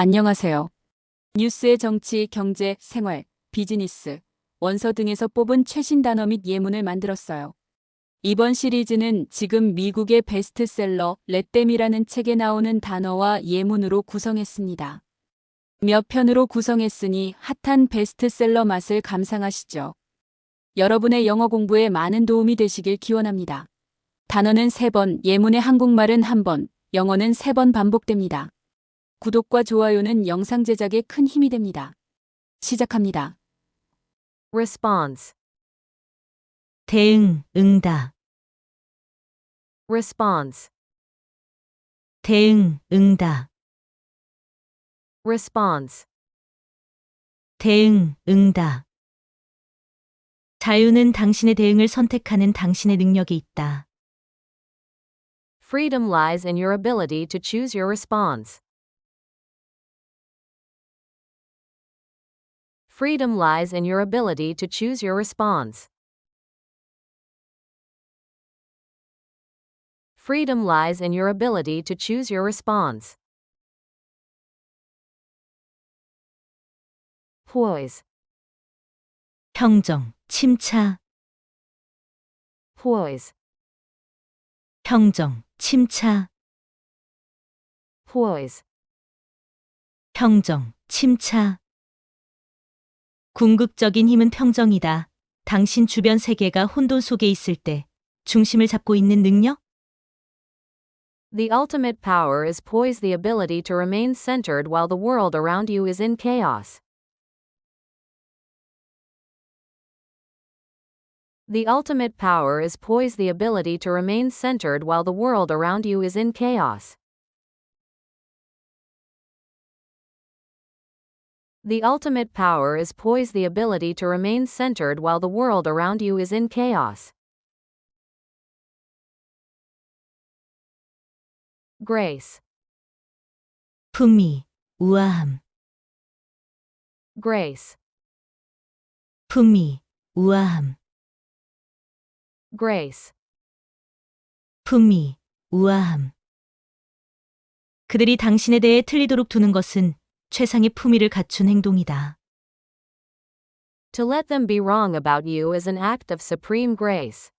안녕하세요. 뉴스의 정치, 경제, 생활, 비즈니스, 원서 등에서 뽑은 최신 단어 및 예문을 만들었어요. 이번 시리즈는 지금 미국의 베스트셀러 렛댐이라는 책에 나오는 단어와 예문으로 구성했습니다. 몇 편으로 구성했으니 핫한 베스트셀러 맛을 감상하시죠. 여러분의 영어 공부에 많은 도움이 되시길 기원합니다. 단어는 3번, 예문의 한국말은 1번, 영어는 3번 반복됩니다. 구독과 좋아요는 영상 제작에 큰 힘이 됩니다. 시작합니다. response, 대응, 응다. response, 대응, 응다. response, 대응, 응다. 자유는 당신의 대응을 선택하는 당신의 능력이 있다. freedom lies in your ability to choose your response. Freedom lies in your ability to choose your response. Freedom lies in your ability to choose your response. Poise, 평정, 침차, poise, 평정, 침차, poise, 평정, 침차. 궁극적인 힘은 평정이다. 당신 주변 세계가 혼돈 속에 있을 때 중심을 잡고 있는 능력? The ultimate power is poise, the ability to remain centered while the world around you is in chaos. The ultimate power is poise, the ability to remain centered while the world around you is in chaos. The ultimate power is poise, the ability to remain centered while the world around you is in chaos. Grace, 품위, 우아함, grace, 품위, 우아함, grace. 품위, 우아함. 그들이 당신에 대해 틀리도록 두는 것은 최상의 품위를 갖춘 행동이다. To let them be wrong about you is an act of supreme grace.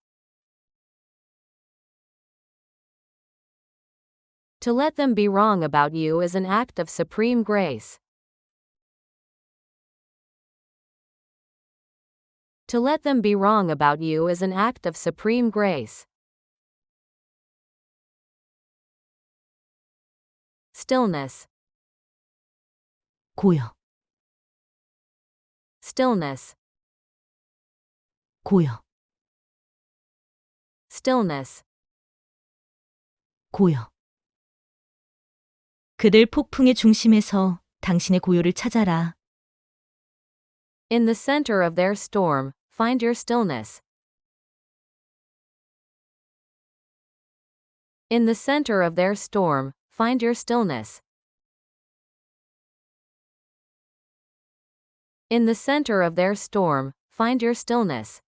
To let them be wrong about you is an act of supreme grace. To let them be wrong about you is an act of supreme grace. Stillness, 고요, stillness, 고요, stillness. 고요. 그들 폭풍의 중심에서 당신의 고요를 찾아라. In the center of their storm, find your stillness. In the center of their storm, find your stillness. In the center of their storm, find your stillness.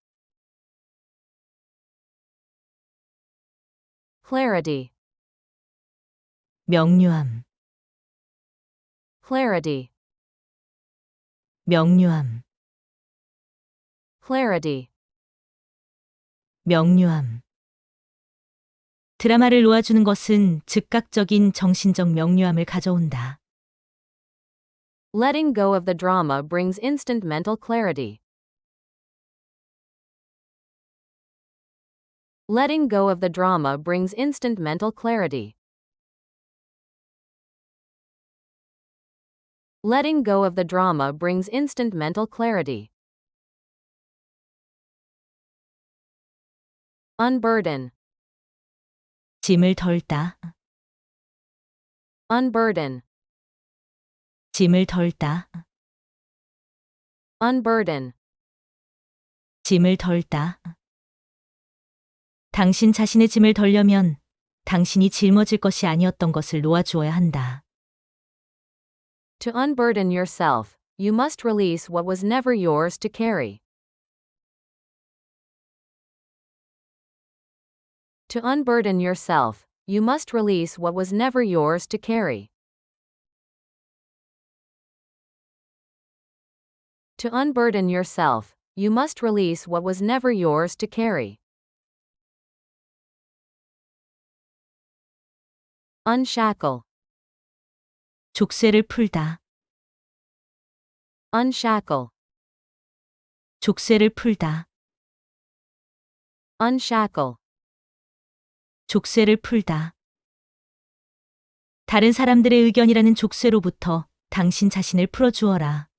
Clarity, 명료함, clarity, 명료함, clarity. 명료함. 드라마를 놓아주는 것은 즉각적인 정신적 명료함을 가져온다. Letting go of the drama brings instant mental clarity. Letting go of the drama brings instant mental clarity. Letting go of the drama brings instant mental clarity. Unburden, 짐을 덜다, unburden, 짐을 덜다, unburden. 짐을 덜다. 당신 자신의 짐을 덜려면 당신이 짊어질 것이 아니었던 것을 놓아주어야 한다. To unburden yourself, you must release what was never yours to carry. To unburden yourself, you must release what was never yours to carry. To unburden yourself, you must release what was never yours to carry. Unshackle, 족쇄를 풀다. unshackle, 족쇄를 풀다. unshackle. 족쇄를 풀다. 다른 사람들의 의견이라는 족쇄로부터 당신 자신을 풀어주어라.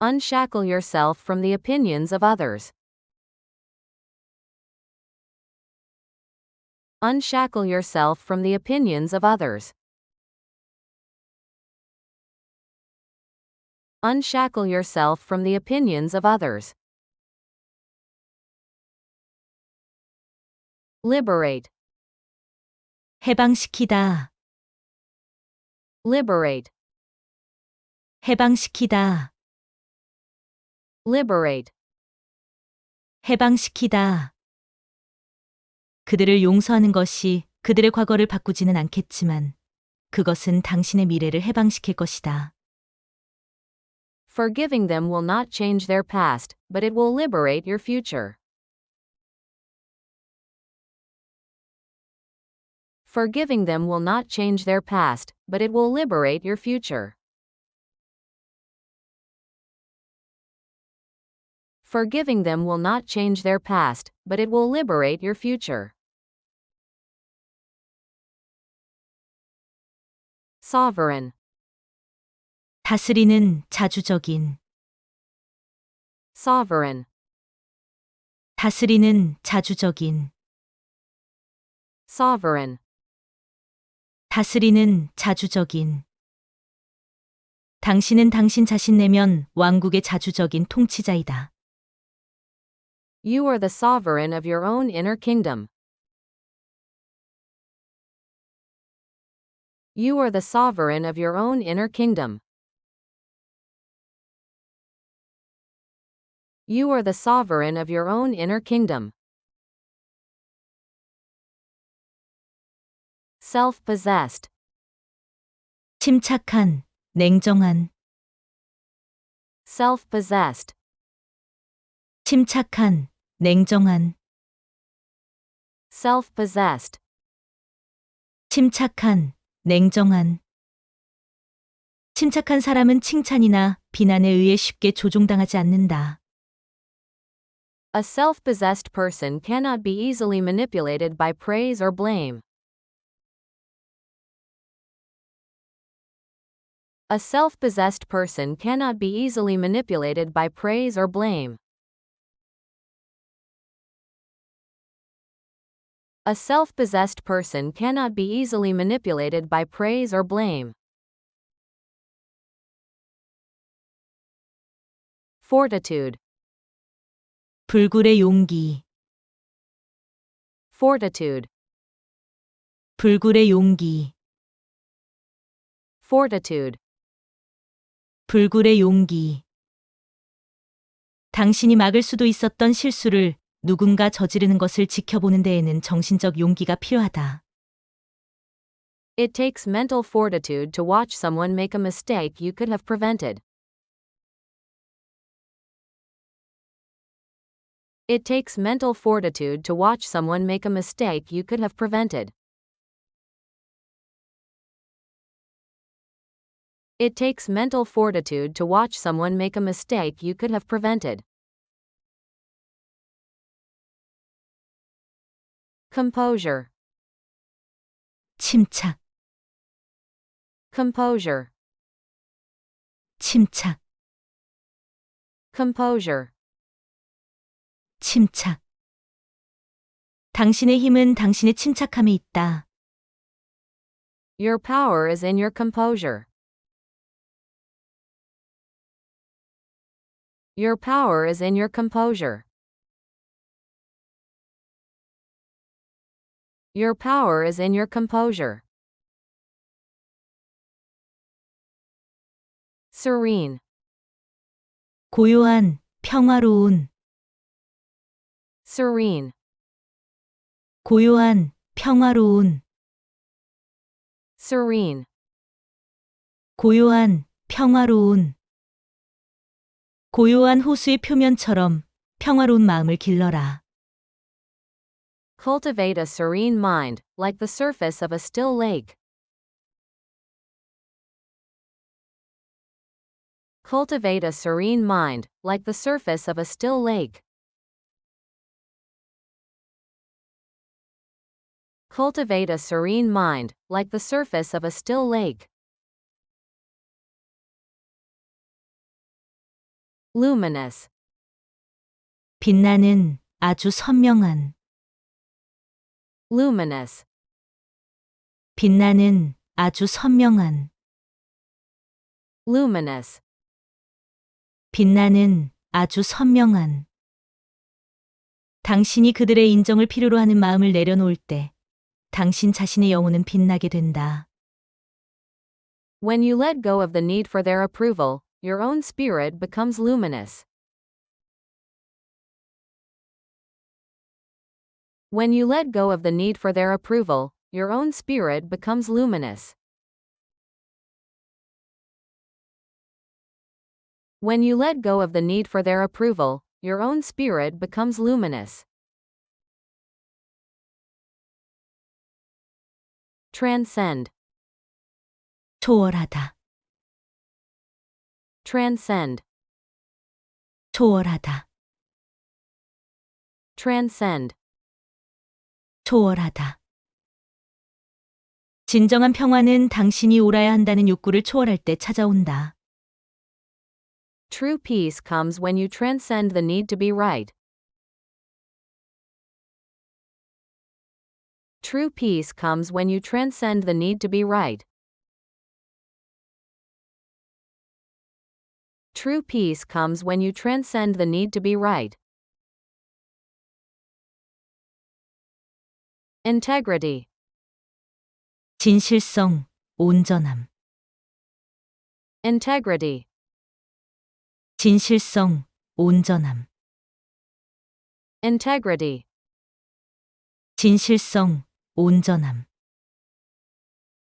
Unshackle yourself from the opinions of others. Unshackle yourself from the opinions of others. Unshackle yourself from the opinions of others. Liberate, 해방시키다. liberate, 해방시키다. liberate. 해방시키다. 그들을 용서하는 것이 그들의 과거를 바꾸지는 않겠지만 그것은 당신의 미래를 해방시킬 것이다. Forgiving them will not change their past, but it will liberate your future. Forgiving them will not change their past, but it will liberate your future. Forgiving them will not change their past, but it will liberate your future. Sovereign, 다스리는 자주적인, sovereign, 다스리는 자주적인, sovereign. 다스리는 자주적인. 당신은 당신 자신 내면 왕국의 자주적인 통치자이다. You are the sovereign of your own inner kingdom. You are the sovereign of your own inner kingdom. You are the sovereign of your own inner kingdom. Self possessed, 침착한, 냉정한, self possessed, 침착한, 냉정한, self possessed. 침착한, 냉정한. 침착한 사람은 칭찬이나 비난에 의해 쉽게 조종당하지 않는다. A self possessed person cannot be easily manipulated by praise or blame. A self possessed person cannot be easily manipulated by praise or blame. A self possessed person cannot be easily manipulated by praise or blame. Fortitude, 불굴의 용기, fortitude, 불굴의 용기, fortitude. 불굴의 용기. 당신이 막을 수도 있었던 실수를 누군가 저지르는 것을 지켜보는 데에는 정신적 용기가 필요하다. It takes mental fortitude to watch someone make a mistake you could have prevented. It takes mental fortitude to watch someone make a mistake you could have prevented. It takes mental fortitude to watch someone make a mistake you could have prevented. Composure, 침착, composure, 침착, composure. 침착. 당신의 힘은 당신의 침착함에 있다. Your power is in your composure. Your power is in your composure. Your power is in your composure. Serene, 고요한, 평화로운, serene, 고요한, 평화로운, serene, 고요한, 평화로운. 고요한 호수의 표면처럼 평화로운 마음을 길러라. Cultivate a serene mind, like the surface of a still lake. Cultivate a serene mind, like the surface of a still lake. Cultivate a serene mind, like the surface of a still lake. Luminous. 빛나는 아주 선명한, Luminous. 빛나는 아주 선명한, Luminous. 빛나는 아주 선명한. 당신이 그들의 인정을 필요로 하는 마음을 내려놓을 때, 당신 자신의 영혼은 빛나게 된다. When you let go of the need for their approval, your own spirit becomes luminous. When you let go of the need for their approval, your own spirit becomes luminous. When you let go of the need for their approval, your own spirit becomes luminous. Transcend. 초월하다, Transcend. 초월하다, Transcend. 초월하다. 진정한 평화는 당신이 옳아야 한다는 욕구를 초월할 때 찾아온다. True peace comes when you transcend the need to be right. True peace comes when you transcend the need to be right. True peace comes when you transcend the need to be right. Integrity. 진실성, 온전함. Integrity. 진실성, 온전함. Integrity. 진실성, 온전함.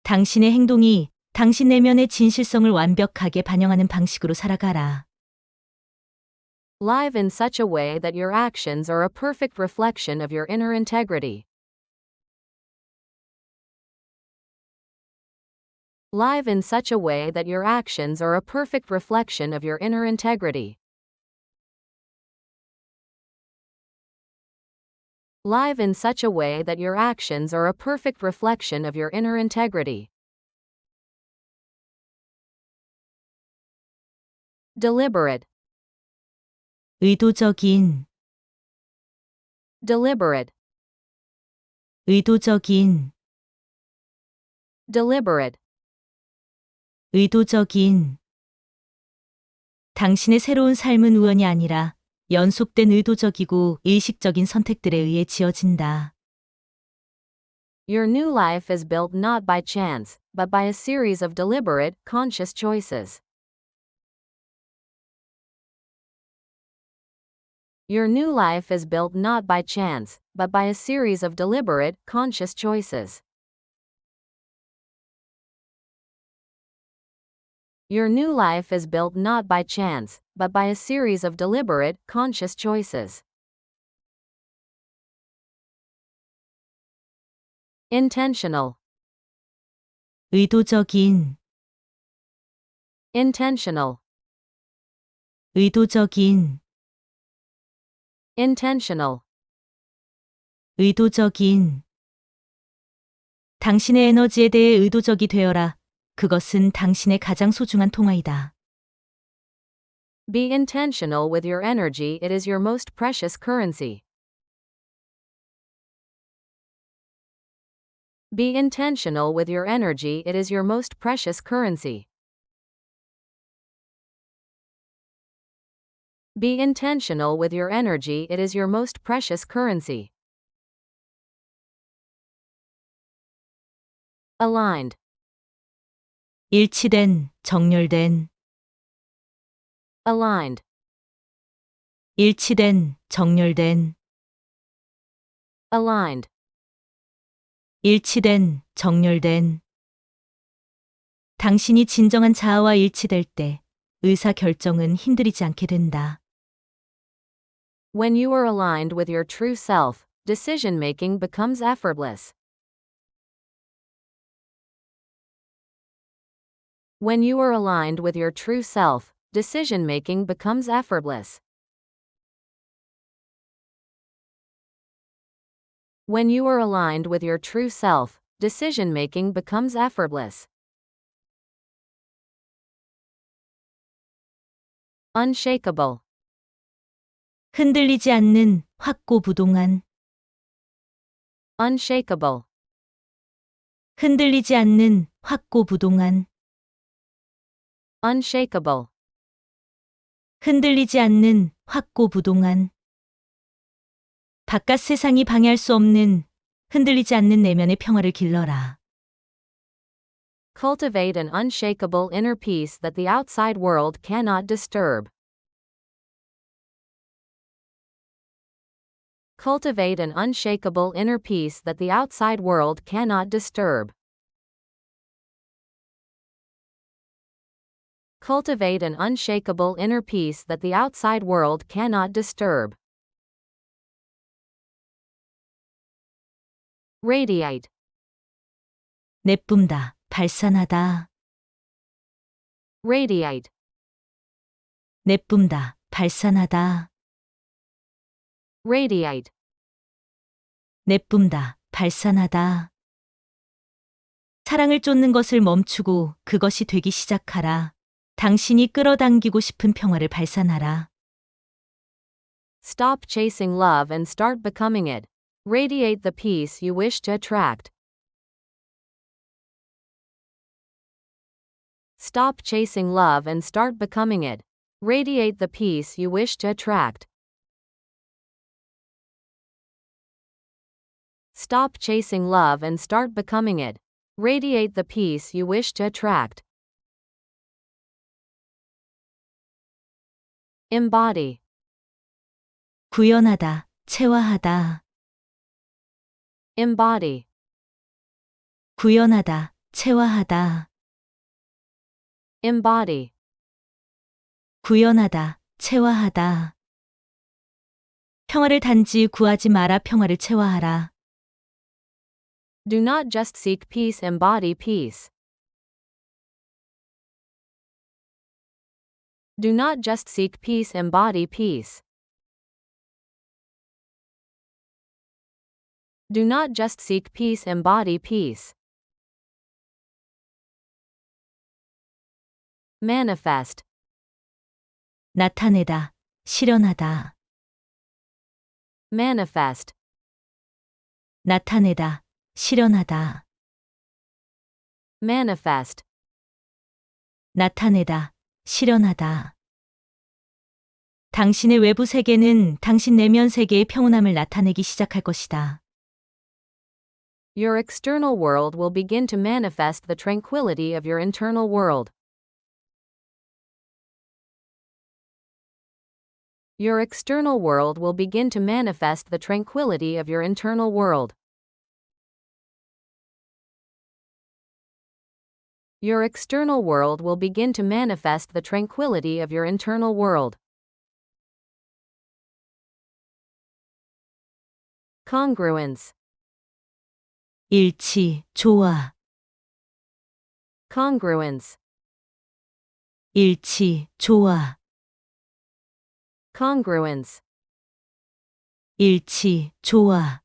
당신의 행동이 당신 내면의 진실성을 완벽하게 반영하는 방식으로 살아가라. Live in such a way that your actions are a perfect reflection of your inner integrity. Live in such a way that your actions are a perfect reflection of your inner integrity. Live in such a way that your actions are a perfect reflection of your inner integrity. Deliberate, 의도적인, deliberate, 의도적인, deliberate. 의도적인. 당신의 새로운 삶은 우연이 아니라 연속된 의도적이고 의식적인 선택들에 의해 지어진다. Your new life is built not by chance, but by a series of deliberate, conscious choices. Your new life is built not by chance, but by a series of deliberate, conscious choices. Your new life is built not by chance, but by a series of deliberate, conscious choices. Intentional. 의도적인, Intentional. 의도적인, Intentional. 의도적인. 당신의 에너지에 대해 의도적이 되어라. 그것은 당신의 가장 소중한 통화이다. Be intentional with your energy, it is your most precious currency. Be intentional with your energy, it is your most precious currency. Be intentional with your energy, it is your most precious currency. Aligned, 일치된, 정렬된, aligned, 일치된, 정렬된, aligned, 일치된, 정렬된. 당신이 진정한 자아와 일치될 때, 의사 결정은 힘들이지 않게 된다. When you are aligned with your true self, decision making becomes effortless. When you are aligned with your true self, decision making becomes effortless. When you are aligned with your true self, decision making becomes effortless. Unshakable. 흔들리지 않는 확고부동한, Unshakable. 흔들리지 않는 확고부동한, Unshakable. 흔들리지 않는 확고부동한. 바깥 세상이 방해할 수 없는 흔들리지 않는 내면의 평화를 길러라. Cultivate an unshakable inner peace that the outside world cannot disturb. Cultivate an unshakable inner peace that the outside world cannot disturb. Cultivate an unshakable inner peace that the outside world cannot disturb. Radiate. 내뿜다, 발산하다, Radiate. 내뿜다, 발산하다, Radiate. 내뿜다, 발산하다. 사랑을 쫓는 것을 멈추고 그것이 되기 시작하라. 당신이 끌어당기고 싶은 평화를 발산하라. Stop chasing love and start becoming it. Radiate the peace you wish to attract. Stop chasing love and start becoming it. Radiate the peace you wish to attract. Stop chasing love and start becoming it. Radiate the peace you wish to attract. Embody. 구현하다, 체화하다, Embody. 구현하다, 체화하다, Embody. 구현하다, 체화하다. 평화를 단지 구하지 마라 평화를 체화하라. Do not just seek peace, embody peace. Do not just seek peace, embody peace. Do not just seek peace, embody peace. Manifest. 나타내다, 실현하다, Manifest. 나타내다, 실현하다, Manifest. 나타내다, 실현하다. 당신의 외부 세계는 당신 내면 세계의 평온함을 나타내기 시작할 것이다. Your external world will begin to manifest the tranquility of your internal world. Your external world will begin to manifest the tranquility of your internal world. Your external world will begin to manifest the tranquility of your internal world. Congruence. 일치, 조화, Congruence. 일치, 조화, Congruence. 일치, 조화.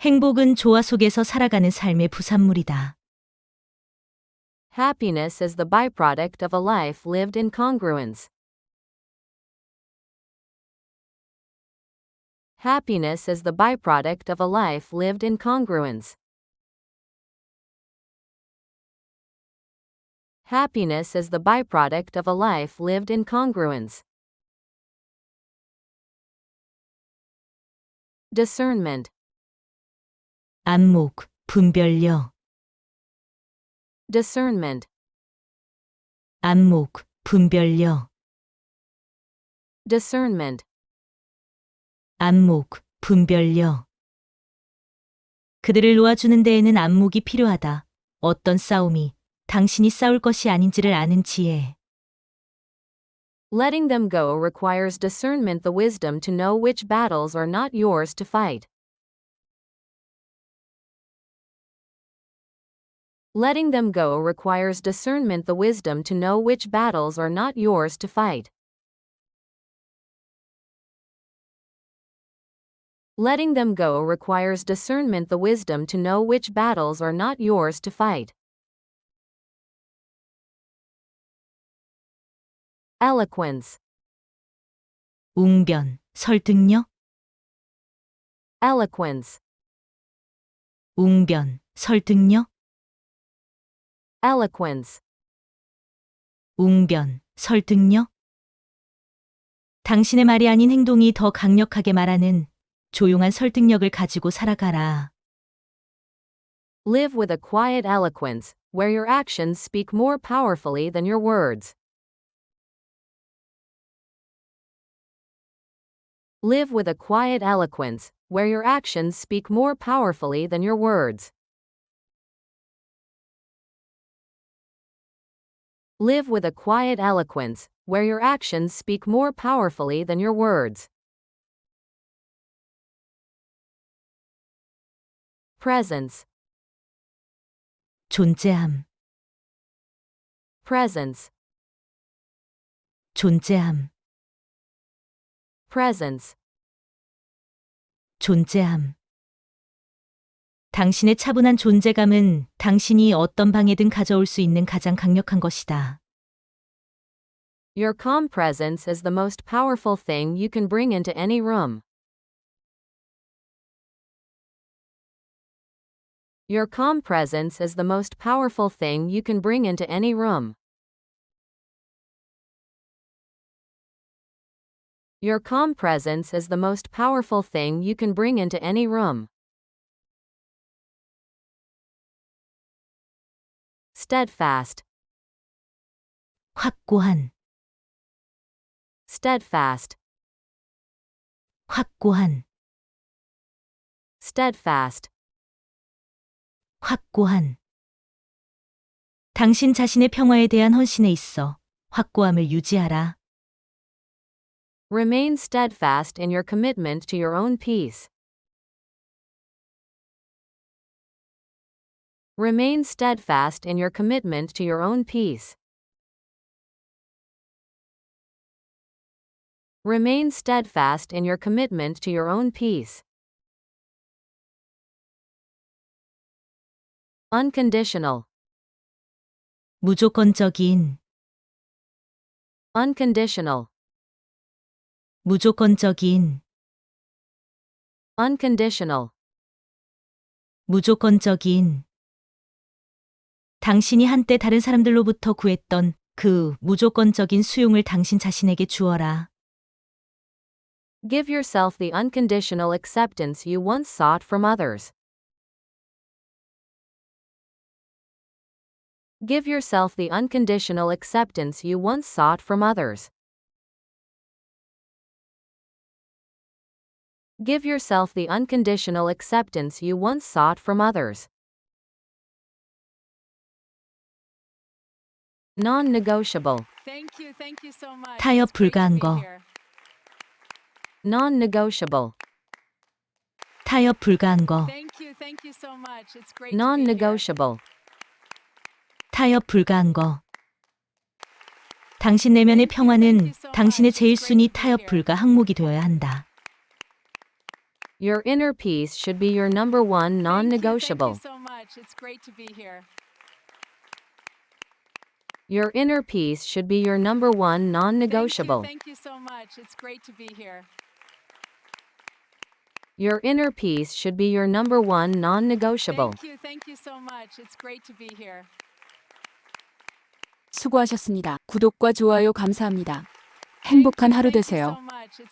행복은 조화 속에서 살아가는 삶의 부산물이다. Happiness is the byproduct of a life lived in congruence. Happiness is the byproduct of a life lived in congruence. Happiness is the byproduct of a life lived in congruence. Discernment. 안목, 분별력, Discernment. 안목, 분별력, Discernment. 안목, 분별력. 그들을 놓아주는 데에는 안목이 필요하다. 어떤 싸움이 당신이 싸울 것이 아닌지를 아는 지혜. Letting them go requires discernment, the wisdom to know which battles are not yours to fight. Letting them go requires discernment, the wisdom to know which battles are not yours to fight. Letting them go requires discernment, the wisdom to know which battles are not yours to fight. Eloquence, 웅변, 설득력, eloquence, 웅변, 설득력, eloquence. 웅변, 설득력. 당신의 말이 아닌 행동이 더 강력하게 말하는 조용한 설득력을 가지고 살아가라. Live with a quiet eloquence, where your actions speak more powerfully than your words. Live with a quiet eloquence, where your actions speak more powerfully than your words. Live with a quiet eloquence, where your actions speak more powerfully than your words. Presence, 존재함, presence, 존재함, presence. 존재함. 당신의 차분한 존재감은 당신이 어떤 방에든 가져올 수 있는 가장 강력한 것이다. Your calm presence is the most powerful thing you can bring into any room. Your calm presence is the most powerful thing you can bring into any room. Your calm presence is the most powerful thing you can bring into any room. Steadfast, 확고한, steadfast, 확고한, steadfast. 확고한. 당신 자신의 평화에 대한 헌신에 있어 확고함을 유지하라. Remain steadfast in your commitment to your own peace. Remain steadfast in your commitment to your own peace. Remain steadfast in your commitment to your own peace. Unconditional, 무조건적인, unconditional, 무조건적인, unconditional. 무조건적인. 당신이 한때 다른 사람들로부터 구했던 그 무조건적인 수용을 당신 자신에게 주어라. Give yourself the unconditional acceptance you once sought from others. Give yourself the unconditional acceptance you once sought from others. Give yourself the unconditional acceptance you once sought from others. Non negotiable. Thank you, thank you so much. 타협 불가한 거. here. Non negotiable. 타협 불가한 거, Thank you, thank you so much. It's great to Non be here. negotiable. 타협 불가한 거. 당신 내면의 평화는 당신의 제일 순위 타협 불가 항목이 되어야 한다. Your inner peace should be your number one non Your inner peace should be your number one non negotiable. Thank you, thank you so much. It's great to be here. Your inner peace should be your number one non negotiable. Thank you, thank you so much. It's great to be here. 수고하셨습니다. 구독과 좋아요 감사합니다. 행복한 하루 Thank you so 되세요. much. It's